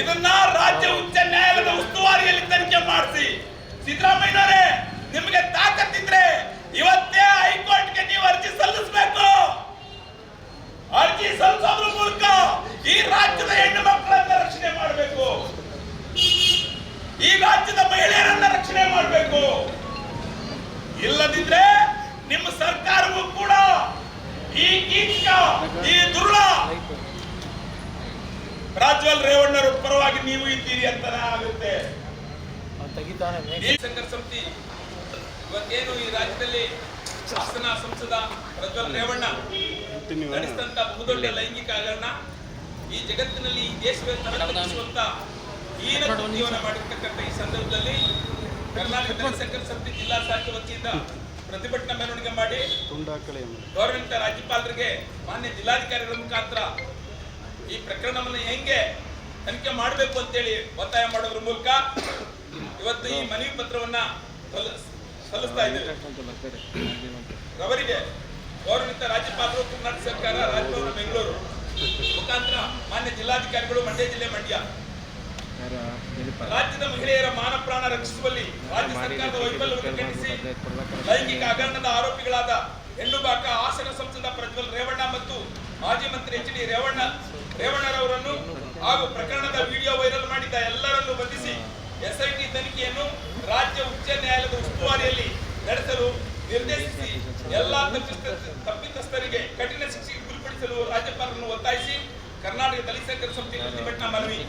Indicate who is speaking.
Speaker 1: ಇದನ್ನ ರಾಜ್ಯ ಉಚ್ಚ ನ್ಯಾಯಾಲಯದ ಉಸ್ತುವಾರಿಯಲ್ಲಿ ತನಿಖೆ ಮಾಡಿಸಿ. ಸಿದ್ದರಾಮಯ್ಯನವರೇ, ನಿಮಗೆ ತಾಕತ್ತಿದ್ರೆ ಇವತ್ತೇ ಹೈಕೋರ್ಟ್ಗೆ ನೀವು ಅರ್ಜಿ ಸಲ್ಲಿಸಬೇಕು. ಅರ್ಜಿ ಸಲ್ಲಿಸೋದ್ರ ಮೂಲಕ ಈ ರಾಜ್ಯದ ಹೆಣ್ಣು ಮಕ್ಕಳನ್ನ ರಕ್ಷಣೆ ಮಾಡಬೇಕು. ಈ ರಾಜ್ಯದ ಮಹಿಳೆಯರನ್ನ ರಕ್ಷಣೆ ಮಾಡಬೇಕು. ಇಲ್ಲದಿದ್ರೆ ನಿಮ್ಮ ಸರ್ಕಾರವೂ ಕೂಡ ಈ ಕೀಚಕ, ಈ ದುರುಳ ರಾಜ್ವಲ್ ನೀವು ಇದ್ದೀರಿ ಅಂತರ ಆಗುತ್ತೆ. ಶಂಕರ್ ಸಮಿತಿ ಇವತ್ತೇನು ಈ ರಾಜ್ಯದಲ್ಲಿ ಶಾಸನ ಸಂಸದ ಪ್ರಜ್ವಲ್ ರೇವಣ್ಣ ನಡೆಸಿದಂತ ಬಹುದೊಡ್ಡ ಲೈಂಗಿಕ ಹಗರಣ ಈ ಜಗತ್ತಿನಲ್ಲಿ ಈ ದೇಶವೇ ಜೀವನ ಹೀನ ಮಾಡಿರ್ತಕ್ಕಂಥ ಈ ಸಂದರ್ಭದಲ್ಲಿ ಕರ್ನಾಟಕ ಶಂಕರ್ ಸಮಿತಿ ಜಿಲ್ಲಾ ಸಾಹಿತ್ಯ ವತಿಯಿಂದ ಪ್ರತಿಭಟನಾ ಮೆರವಣಿಗೆ ಮಾಡಿ ಗೌರವಿತ ರಾಜ್ಯಪಾಲರಿಗೆ ಮಾನ್ಯ ಜಿಲ್ಲಾಧಿಕಾರಿಗಳ ಮುಖಾಂತರ ಈ ಪ್ರಕರಣವನ್ನು ಹೆಂಗೆ ತನಿಖೆ ಮಾಡಬೇಕು ಅಂತೇಳಿ ಒತ್ತಾಯ ಮಾಡೋದ್ರ ಮೂಲಕ ಇವತ್ತು ಈ ಮನವಿ ಪತ್ರವನ್ನ ಸಲ್ಲಿಸ್- ಸಲ್ಲಿಸ್ತಾ ಇದ್ದೇವೆ. ಅವರಿಗೆ ಗೌರವಿತ ರಾಜ್ಯಪಾಲರು ಕರ್ನಾಟಕ ಸರ್ಕಾರ, ರಾಜಭವನ ಬೆಂಗಳೂರು, ಮುಖಾಂತರ ಮಾನ್ಯ ಜಿಲ್ಲಾಧಿಕಾರಿಗಳು, ಮಂಡ್ಯ ಜಿಲ್ಲೆ ಮಂಡ್ಯ. ರಾಜ್ಯದ ಮಹಿಳೆಯರ ಮಾನ ಪ್ರಾಣ ರಕ್ಷಿಸುವಲ್ಲಿ ರಾಜ್ಯ ಸರ್ಕಾರದ ವೈಫಲ್ಯವನ್ನು ಖಂಡಿಸಿ ಲೈಂಗಿಕ ಹಗರಣದ ಆರೋಪಿಗಳಾದ ಹೆಣ್ಣು ಬಾಕ ಹಾಸನ ಸಂಸದ ಪ್ರಜ್ವಲ್ ರೇವಣ್ಣ ಮತ್ತು ಮಾಜಿ ಮಂತ್ರಿ ಎಚ್ ಡಿ ರೇವಣ್ಣ, ರೇವಣ್ಣರವರನ್ನು ಹಾಗೂ ಪ್ರಕರಣದ ವಿಡಿಯೋ ವೈರಲ್ ಮಾಡಿದ್ದ ಎಲ್ಲರನ್ನು ಬಂಧಿಸಿ ಎಸ್ಐಟಿ ತನಿಖೆಯನ್ನು ರಾಜ್ಯ ಉಚ್ಚ ನ್ಯಾಯಾಲಯದ ಉಸ್ತುವಾರಿಯಲ್ಲಿ ನಡೆಸಲು ನಿರ್ದೇಶಿಸಿ ಎಲ್ಲಾ ತಪ್ಪಿತಸ್ಥರಿಗೆ ಕಠಿಣ ಶಿಕ್ಷೆಗೆ ಗುರಿಪಡಿಸಲು ರಾಜ್ಯಪಾಲರನ್ನು ಒತ್ತಾಯಿಸಿ ಕರ್ನಾಟಕ ದಲಿತ ಸಂಸ್ಥೆ ಪ್ರತಿಭಟನಾ ಮನವಿ.